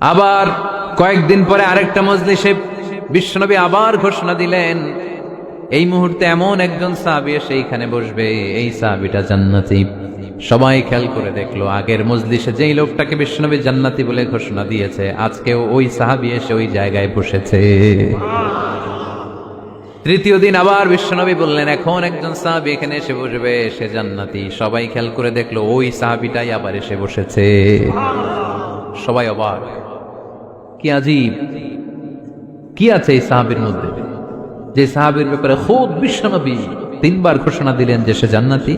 আবার কয়েকদিন পরে আরেকটা মজলিসে বিশ্বনবী আবার ঘোষণা দিলেন, এই মুহূর্তে এমন একজন সাহাবি এসে এইখানে বসবে, এই সাহাবিটা জান্নাতি। সবাই খেয়াল করে দেখল, আগের মজলিসে যেই লোকটাকে বিশ্বনবী জান্নাতি বলে ঘোষণা দিয়েছে, আজকেও ওই সাহাবি এসে ওই জায়গায় বসেছে। তৃতীয় দিন আবার বিশ্বনবী বললেন, এখন একজন সাহাবি এখানে এসে বসবে, সে জান্নাতি। সবাই খেয়াল করে দেখল, ওই সাহাবিটাই আবার এসে বসেছে। সবাই অবাক। কি আজীব কি আছে এই সাহাবির মধ্যে? যে সাহাবির ব্যাপারে খুব বিশ্বনবী তিনবার ঘোষণা দিলেন যে সে জান্নাতি।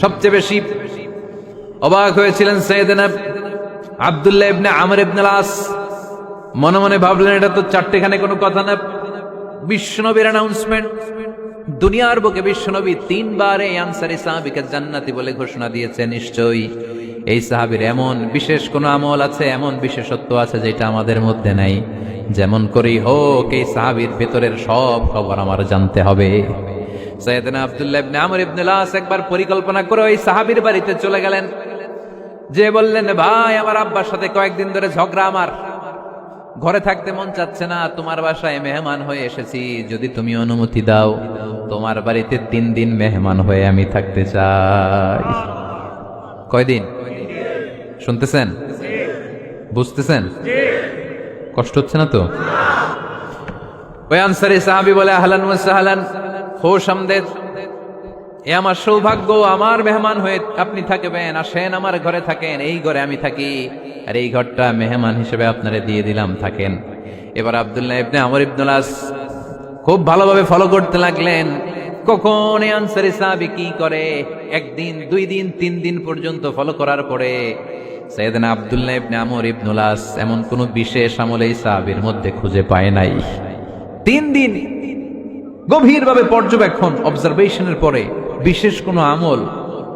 সবচেয়ে বেশি অবাক হয়েছিলেন সৈয়দনা আব্দুল্লাহ ইবনে আমর ইবনে আস মনে মনে ভাবলেন, এটা তো চারটেখানে কোনো কথা না। বিশ্বনবীর অ্যানাউন্সমেন্ট দুনিয়ার বুকে বিশ্বনবী তিনবার এই আনসারি সাহাবিকে জান্নাতি বলে ঘোষণা দিয়েছে, নিশ্চয়ই। এই সাহাবির এমন বিশেষ কোন আমল আছে, এমন বিশেষত্ব আছে যেটা আমাদের মধ্যে নাই। যেমন করেই হোক, এই সাহাবির ভেতরের সব খবর আমার জানতে হবে। একবার পরিকল্পনা করে ওই সাহাবীর বাড়িতে চলে গেলেন। যে বললেন, ভাই, আমার আব্বার সাথে কয়েকদিন ধরে ঝগড়া আমার। ঘরে থাকতে মন চাচ্ছে না, তোমার বাসায় মেহমান হয়ে এসেছি, যদি তুমি অনুমতি দাও, তোমার বাড়িতে তিন দিন মেহমান হয়ে আমি থাকতে চাই। কয়দিন? শুনতেছেন? বুঝতেছেন? কষ্ট হচ্ছে না তো? ওই আনসারি সাহাবি বলে, আহলান সাহলান, খোশ আমদেদ এ আমার সৌভাগ্য, আমার মেহমান হয়ে আপনি থাকবেন, আসেন আমার ঘরে থাকেন, এই ঘরে আমি থাকি। আর এই ঘরটা মেহমান হিসেবে আপনারে দিয়ে দিলাম, থাকেন। এবার আব্দুল্লাহ ইবনে আমর ইবনুলাস খুব ভালোভাবে ফলো করতে লাগলেন। কখন আনসারি সাহাবি কি করে? একদিন, দুই দিন, তিন দিন পর্যন্ত ফলো করার পরে সৈয়দনা আব্দুল্লাহ ইবনে আমর ইবনুলাস এমন কোন বিশেষ আমল এই মধ্যে খুঁজে পায় নাই। তিন দিন গভীরভাবে পর্যবেক্ষণ, অবজারভেশনের পরে বিশেষ কোনো আমল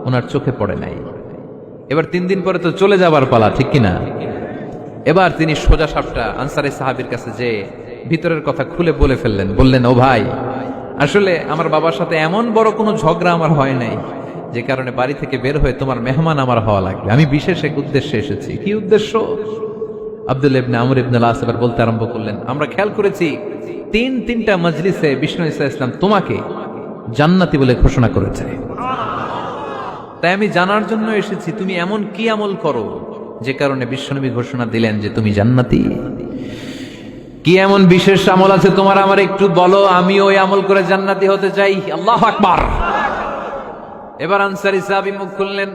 ওনার চোখে পড়ে নাই। এবার তিন দিন পরে তো চলে যাবার পালা, ঠিক কিনা? এবার তিনি সোজা সাপটা আনসারে সাহাবির কাছে যে ভিতরের কথা খুলে বলে ফেললেন, বললেন, ও ভাই আসলে আমার বাবার সাথে এমন বড় কোনো ঝগড়া আমার হয় নাই, যে কারণে বাড়ি থেকে বের হয়ে তোমার মেহমান আমার হওয়া লাগবে। আমি বিশেষ এক উদ্দেশ্যে এসেছি। কি উদ্দেশ্য? আব্দুল ইবনে আমর ইবনে আস এবার বলতে আরম্ভ করলেন, আমরা খেয়াল করেছি তিন, তিনটা মজলিসে বিষ্ণু ইসা ইসলাম তোমাকে জান্নাতি বলে ঘোষণা করেছে। তাই আমি জানার জন্য এসেছি, তুমি এমন কি আমল করো যে কারণে বিশ্বনবী ঘোষণা দিলেন যে তুমি জান্নাতি? কি এমন বিশেষ আমল আছে? তোমার আমার একটু বলো, আমি ওই আমল করে জান্নাতি হতে চাই। আল্লাহ আকবার। এবার আনসারি সাহাবি মুখ খুললেন।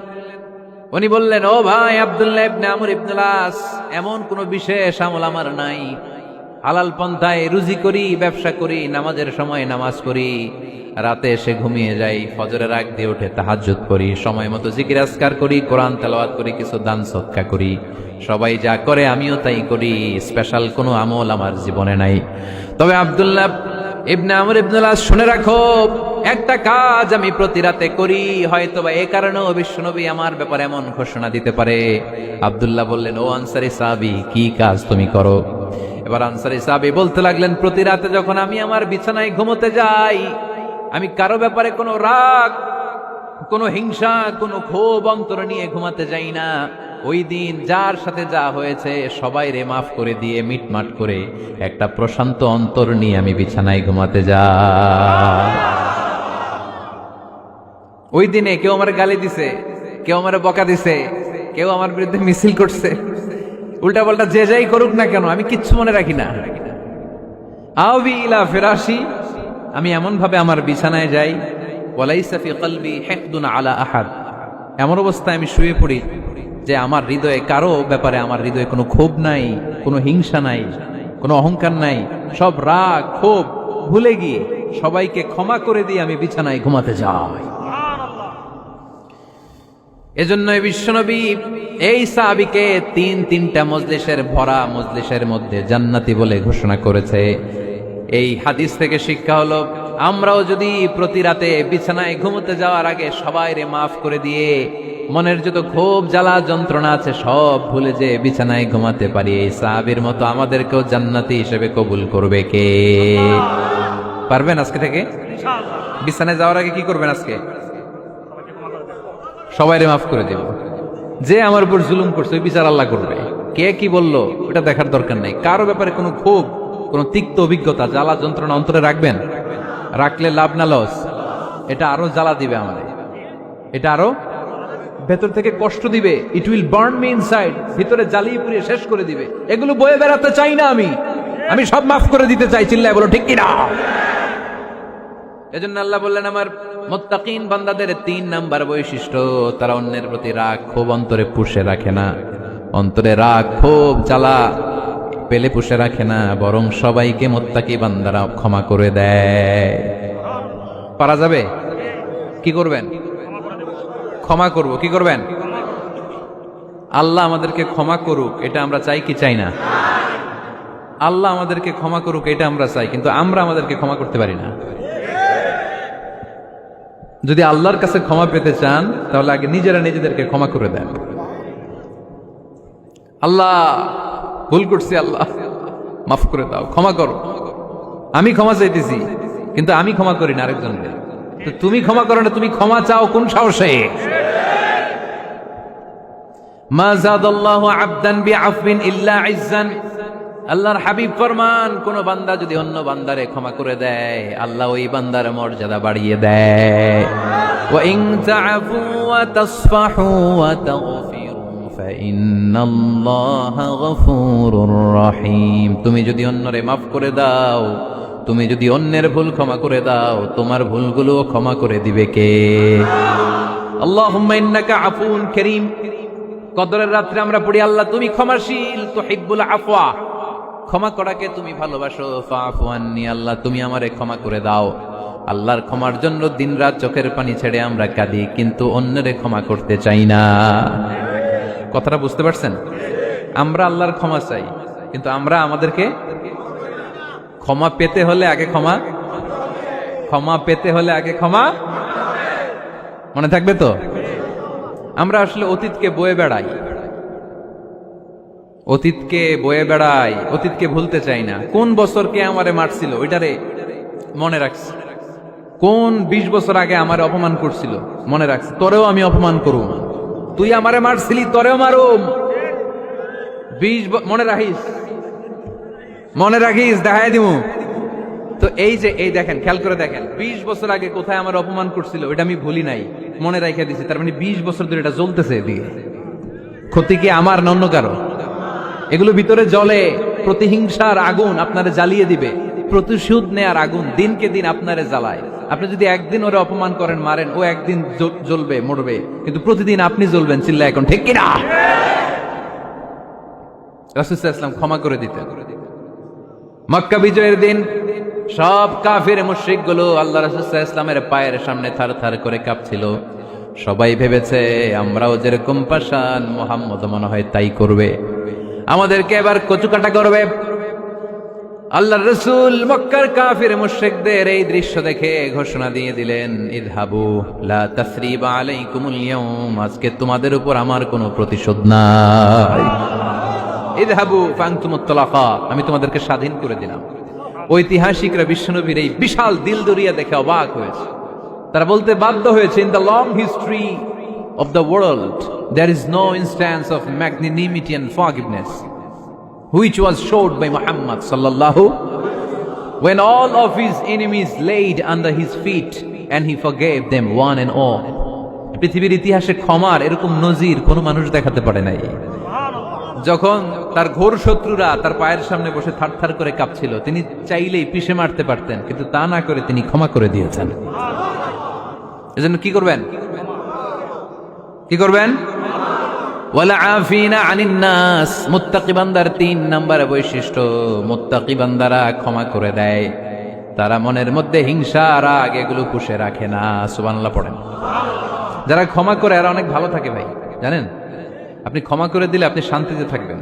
উনি বললেন, ও ভাই আব্দুল্লাহ ইবনে আমর ইবনুলাস এমন কোন বিশেষ আমল আমার নাই। হালাল পন্থায় রুজি করি, ব্যবসা করি, নামাজের সময় নামাজ করি রাতে এসে ঘুমিয়ে যাই, ফজরের আগ দিয়ে উঠে তাহাজ্জুদ করি, সময় মতো জিকির আসকার করি, কোরআন তেলাওয়াত করি, কিছু দান সৎকা করি। সবাই যা করে আমিও তাই করি, স্পেশাল কোনো আমল আমার জীবনে নাই। তবে আব্দুল্লাহ ইবনে আমর ইবনুল্লাহ শুনে রাখো, একটা কাজ আমি প্রতি রাতে করি হয়তো বা এ কারণেও বিশ্বনবী আমার ব্যাপারে এমন ঘোষণা দিতে পারে। আব্দুল্লাহ বললেন, ও আনসারি সাহাবি, কি কাজ তুমি করো? এবার আনসারি সাহাবি বলতে লাগলেন, প্রতি রাতে যখন আমি আমার বিছানায় ঘুমোতে যাই, আমি কারও ব্যাপারে কোনো রাগ, কোনো হিংসা, কোনো ক্ষোভ অন্তর নিয়ে ঘুমাতে যাই না। ওই দিন যার সাথে যা হয়েছে, সবাই রে মাফ করে দিয়ে মিটমাট করে একটা প্রশান্ত অন্তর নিয়ে আমি বিছানায় ঘুমাতে যা ওই দিনে কেউ আমার গালি দিছে, কেউ আমার বকা দিছে, কেউ আমার বিরুদ্ধে মিছিল করছে। উল্টা পাল্টা যে যাই করুক না কেন, আমি কিচ্ছু মনে রাখি না। আবি ইলা ফেরাসি আমি এমন ভাবে আমার বিছানায় যাই, ওয়ালাইসা ফি কলবি হেকদুন আলা আহাদ। এমন অবস্থায় আমি শুয়ে পড়ি যে আমার হৃদয়ে কারও ব্যাপারে আমার হৃদয়ে কোনো ক্ষোভ নাই, কোনো হিংসা নাই, কোনো অহংকার নাই, সব রাগ, ক্ষোভ ভুলে গিয়ে সবাইকে ক্ষমা করে দিয়ে আমি বিছানায় ঘুমাতে যাই। এজন্য এই বিশ্বনবী এই সাহাবিকে তিন তিনটা মজলিসের ভরা মজলিসের মধ্যে জান্নাতি বলে ঘোষণা করেছে। এই হাদিস থেকে শিক্ষা হলো আমরাও যদি প্রতি রাতে বিছানায় ঘুমোতে যাওয়ার আগে সবাই রে মাফ করে দিয়ে মনের যত ক্ষোভ জ্বালা যন্ত্রণা আছে সব ভুলে যে বিছানায় ঘুমাতে পারি। এই সাহাবির মতো আমাদেরকেও জান্নাতি হিসেবে কবুল করবে কে? পারবেন আজকে থেকে? বিছানায় যাওয়ার আগে কি করবেন আজকে? সবাইরে মাফ করে দেব। যে আমার উপর জুলুম করছে, ওই বিচার আল্লাহ করবে। কে কি বলল এটা দেখার দরকার নাই। কারও ব্যাপারে কোনো ক্ষোভ, কোনো তিক্ত অভিজ্ঞতা, জ্বালা যন্ত্রণা অন্তরে রাখবেন। রাখলে লাভ না লস। এটা আরও জ্বালা দিবে আমাদের। এটা আরও ভেতর থেকে কষ্ট দিবে। It will burn me inside ভিতরে জ্বালিয়ে পুড়িয়ে শেষ করে দিবে। এগুলো বয়ে বেড়াতে চাই না আমি। আমি সব মাফ করে দিতে চাই। চিল্লায় বলো, ঠিক কিনা? এজন্য আল্লাহ বললেন, আমার মোত্তাকিন বান্দাদের তিন নাম্বার বৈশিষ্ট্য, তারা অন্যের প্রতি রাগ ক্ষোভ অন্তরে পুষে রাখে না। অন্তরে রাগ ক্ষোভ জ্বালা পেলে পুষে রাখে না, বরং সবাইকে মোত্তাকি বান্দারা ক্ষমা করে দেয়। পারা যাবে? কি করবেন? ক্ষমা করব। কি করবেন? আল্লাহ আমাদেরকে ক্ষমা করুক, এটা আমরা চাই কি চাই না? আল্লাহ আমাদেরকে ক্ষমা করুক, এটা আমরা চাই, কিন্তু আমরা আমাদেরকে ক্ষমা করতে পারি না। যদি আল্লাহর কাছে ক্ষমা পেতে চান, তাহলে আগে নিজেরা নিজেদেরকে ক্ষমা করে দেন। আল্লাহ, ভুল করছি আল্লাহ। মাফ করে দাও, ক্ষমা করো। আমি ক্ষমা চাইতেছি, কিন্তু আমি ক্ষমা করি না আরেকজনকে। তো তুমি ক্ষমা করো না, তুমি ক্ষমা চাও কোন সাহসে? মা জাদাল্লাহু আবদান বিআফবিন ইল্লা ইজ্জান। আল্লাহর হাবিব ফরমান, কোন বান্দা যদি অন্য বান্দারে ক্ষমা করে দেয়, আল্লাহ ওই বান্দার মর্যাদা বাড়িয়ে দেয়। তুমি যদি অন্যরে মাফ করে দাও, তুমি যদি অন্যের ভুল ক্ষমা করে দাও, তোমার ভুলগুলো ক্ষমা করে দিবে কে? ইন্নাকা আফুন কদরের রাত্রে আমরা পড়ি, আল্লাহ তুমি ক্ষমাশীল, তুহিব্বুল আফওয়া। ক্ষমা করাকে তুমি ভালোবাসো। ফাফু আন্নি, আল্লাহ, তুমি আমারে ক্ষমা করে দাও। আল্লাহর ক্ষমার জন্য দিনরাত চোখের পানি ছেড়ে আমরা কাঁদি, কিন্তু অন্যরে ক্ষমা করতে চাই না। কথাটা বুঝতে পারছেন? আমরা আল্লাহর ক্ষমা চাই, কিন্তু আমরা আমাদেরকে ক্ষমা পেতে হলে আগে ক্ষমা ক্ষমা পেতে হলে আগে ক্ষমা মনে থাকবে তো? আমরা আসলে অতীতকে বয়ে বেড়াই। অতীতকে বয়ে বেড়াই অতীতকে ভুলতে চাই না। কোন বছর কে আমারে মারছিল, ওইটারে মনে রাখছি। কোন বিশ বছর আগে আমার অপমান করছিল, মনে রাখছি। তোরেও আমি অপমান করুম। তুই আমারে মারছিলি, তোরেও মারুম। বিশ মনে রাখিস? মনে রাখিস? দেখাই দিব তো এই যে, এই দেখেন, খেয়াল করে দেখেন। বিশ বছর আগে কোথায় আমার অপমান করছিল, ওইটা আমি ভুলি নাই। মনে রাখা দিছি, তার মানে বিশ বছর ধরে এটা জ্বলতেছে এদিকে। ক্ষতি কি আমার না অন্য কারও? এগুলো ভিতরে জলে প্রতিহিংসার আগুন আপনারে জ্বালিয়ে দিবে, প্রতিশোধ নেয়ার আগুন দিনকে দিন আপনারে জ্বালায়। আপনি যদি একদিন ওরে অপমান করেন, মারেন, ও একদিন জ্বলবে, মরবে। কিন্তু প্রতিদিন আপনি জ্বলবেন, চিল্লা এখন, ঠিক কিনা? রাসুসাহ ক্ষমা করে দিতেন। মক্কা বিজয়ের দিন সব কাফির মুশ্রিকগুলো আল্লাহ রাসুসাহ ইসলামের পায়ের সামনে থার থার করে কাঁপছিল। সবাই ভেবেছে, আমরাও যেরকম পাশান মোহাম্মদ মনে হয় তাই করবে। আমাদেরকে এবার কচুকাটা করবে। আল্লাহ রসুল মক্কার কাফির মুশ্রিকদের এই দৃশ্য দেখে ঘোষণা দিয়ে দিলেন তাসরিবা আজকে তোমাদের উপর আমার কোনো প্রতিশোধ নাই। আমি তোমাদেরকে স্বাধীন করে দিলাম। ঐতিহাসিকরা বিশ্বনবীর এই বিশাল দিল দরিয়া দেখে অবাক হয়েছে। তারা বলতে বাধ্য হয়েছে, in the long history of the world there is no instance of magnanimity and forgiveness which was showed by Muhammad sallallahu, when all of his enemies laid under his feet and he forgave them one and all. পৃথিবীর ইতিহাসে ক্ষমার এরকম নজির কোনো মানুষ দেখাতে পারে নাই। যখন তার ঘোর শত্রুরা তার পায়ের সামনে বসে থারথার করে কাঁপছিল, তিনি চাইলেই পিষে মারতে পারতেন, কিন্তু তা না করে তিনি ক্ষমা করে দিয়েছেন। এজন্য কি করবেন? কি করবেন? তিন বৈশিষ্ট্য ক্ষমা করে দেয়। তারা মনের মধ্যে হিংসা এগুলো রাখে না পড়েন। যারা ক্ষমা করে অনেক ভালো থাকে ভাই, জানেন? আপনি ক্ষমা করে দিলে আপনি শান্তিতে থাকবেন।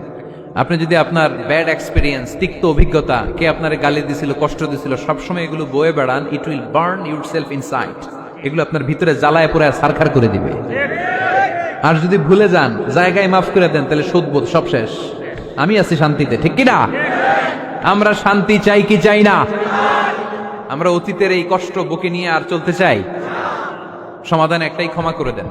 আপনি যদি আপনার ব্যাড এক্সপিরিয়েন্স, তিক্ত অভিজ্ঞতা, কে আপনার গালি দিছিল, কষ্ট দিছিল, সবসময় এগুলো বয়ে বেড়ান, it will burn yourself inside এগুলো আপনার ভিতরে জ্বালায় পড়ে সারখার করে দিবে। আর যদি ভুলে যান, জায়গায় মাফ করে দেন, তাহলে সুদবোধ সব শেষ। আমি আছি শান্তিতে, ঠিক কিনা আমরা শান্তি চাই কি চাই না? আমরা অতীতের এই কষ্ট বুকে নিয়ে আর চলতে চাই। সমাধান একটাই ক্ষমা করে দেন।